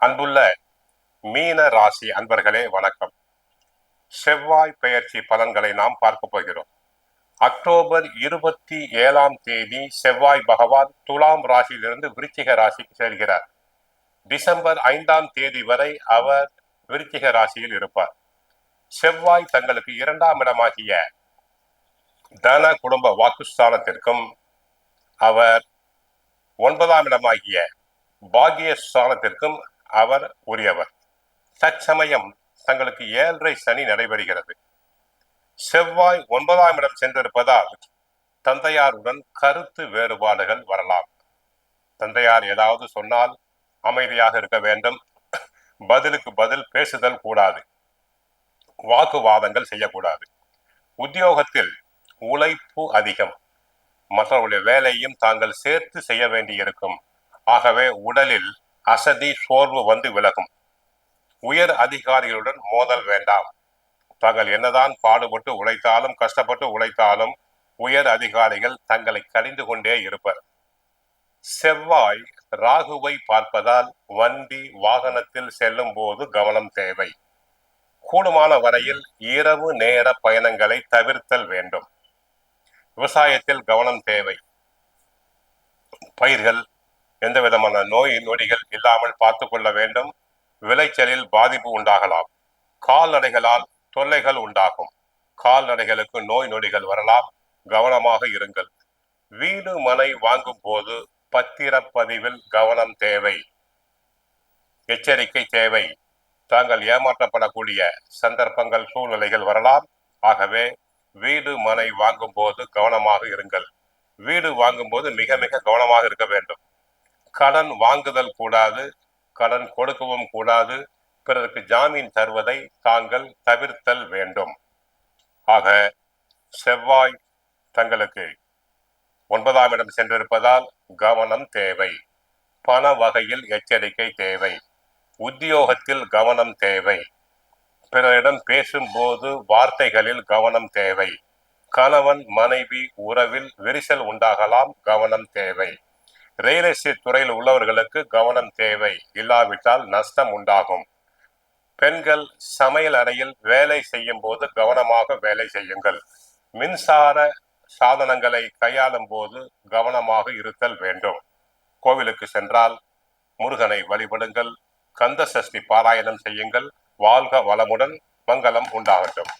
அன்புள்ள மீன ராசி அன்பர்களே வணக்கம். செவ்வாய் பெயர்ச்சி பலன்களை நாம் பார்க்க போகிறோம். அக்டோபர் இருபத்தி ஏழாம் தேதி செவ்வாய் பகவான் துலாம் ராசியிலிருந்து விருச்சிக ராசிக்கு செல்கிறார் டிசம்பர் ஐந்தாம் தேதி வரை அவர் விருச்சிக ராசியில் இருப்பார். செவ்வாய் தங்களுக்கு இரண்டாம் இடமாகிய தன குடும்ப வாக்குஸ்தானத்திற்கும் அவர் ஒன்பதாம் இடமாகிய பாகிய ஸ்தானத்திற்கும் அவர் உரியவர். தற்சமயம் தங்களுக்கு ஏழரை சனி நடைபெறுகிறது. செவ்வாய் ஒன்பதாம் இடம் சென்றிருப்பதால் தந்தையாருடன் கருத்து வேறுபாடுகள் வரலாம். தந்தையார் ஏதாவது சொன்னால் அமைதியாக இருக்க வேண்டும். பதிலுக்கு பதில் பேசுதல் கூடாது. வாக்குவாதங்கள் செய்யக்கூடாது. உத்தியோகத்தில் உழைப்பு அதிகம். மற்றவர்களுடைய வேலையும் தாங்கள் சேர்த்து செய்ய வேண்டியிருக்கும். ஆகவே உடலில் அசதி சோர்வு வந்து விலகும். உயர் அதிகாரிகளுடன் மோதல் வேண்டாம். தாங்கள் என்னதான் பாடுபட்டு உழைத்தாலும் கஷ்டப்பட்டு உழைத்தாலும் உயர் அதிகாரிகள் தங்களை கடிந்து கொண்டே இருப்பர். செவ்வாய் ராகுவை பார்ப்பதால் வண்டி வாகனத்தில் செல்லும் போது கவனம் தேவை. கூடுமான வரையில் இரவு நேர பயணங்களை தவிர்த்தல் வேண்டும். விவசாயத்தில் கவனம் தேவை. பயிர்கள் எந்த விதமான நோய் நொடிகள் இல்லாமல் பார்த்து கொள்ள வேண்டும். விளைச்சலில் பாதிப்பு உண்டாகலாம். கால்நடைகளால் தொல்லைகள் உண்டாகும். கால்நடைகளுக்கு நோய் நொடிகள் வரலாம். கவனமாக இருங்கள். வீடு மனை வாங்கும் போது பத்திரப்பதிவில் கவனம் தேவை. எச்சரிக்கை தேவை. தாங்கள் ஏமாற்றப்படக்கூடிய சந்தர்ப்பங்கள் சூழ்நிலைகள் வரலாம். ஆகவே வீடு மனை வாங்கும் போது கவனமாக இருங்கள். வீடு வாங்கும் போது மிக மிக கவனமாக இருக்க வேண்டும். கடன் வாங்குதல் கூடாது கடன் கொடுக்கவும் கூடாது. பிறருக்கு ஜாமீன் தருவதை தாங்கள் தவிர்த்தல் வேண்டும். ஆக செவ்வாய் தங்களுக்கு ஒன்பதாம் இடம் சென்றிருப்பதால் கவனம் தேவை. பண வகையில் எச்சரிக்கை தேவை. உத்தியோகத்தில் கவனம் தேவை. பிறரிடம் பேசும்போது வார்த்தைகளில் கவனம் தேவை. கணவன் மனைவி உறவில் விரிசல் உண்டாகலாம் கவனம் தேவை. ரியல் எஸ்டேட் துறையில் உள்ளவர்களுக்கு கவனம் தேவை. இல்லாவிட்டால் நஷ்டம் உண்டாகும். பெண்கள் சமையல் அறையில் வேலை செய்யும் போது கவனமாக வேலை செய்யுங்கள். மின்சார சாதனங்களை கையாளும் போது கவனமாக இருத்தல் வேண்டும். கோவிலுக்கு சென்றால் முருகனை வழிபடுங்கள். கந்த சஷ்டி பாராயணம் செய்யுங்கள். வாழ்க வளமுடன் மங்களம் உண்டாகட்டும்.